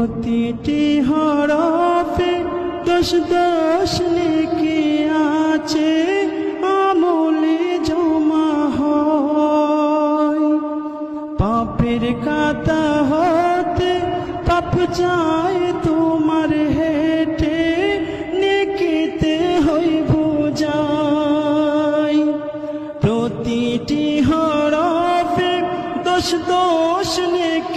প্রতিটি হরফে দশ দশ নেকি আছে, আমলে জমা পাপের কাতা হতে পাপ যায় তোমার হেঁটে, নেকিতে হইব যায় প্রতিটি হরফে দোষ দোষ নেকি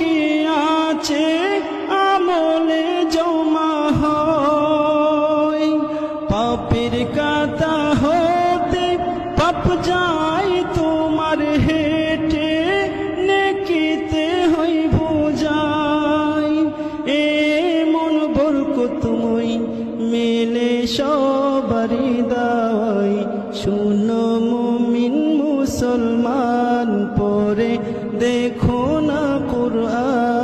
মেলে সবারি দাওয়াই। শুন মুমিন মুসলমান পরে দেখো না কোরআন।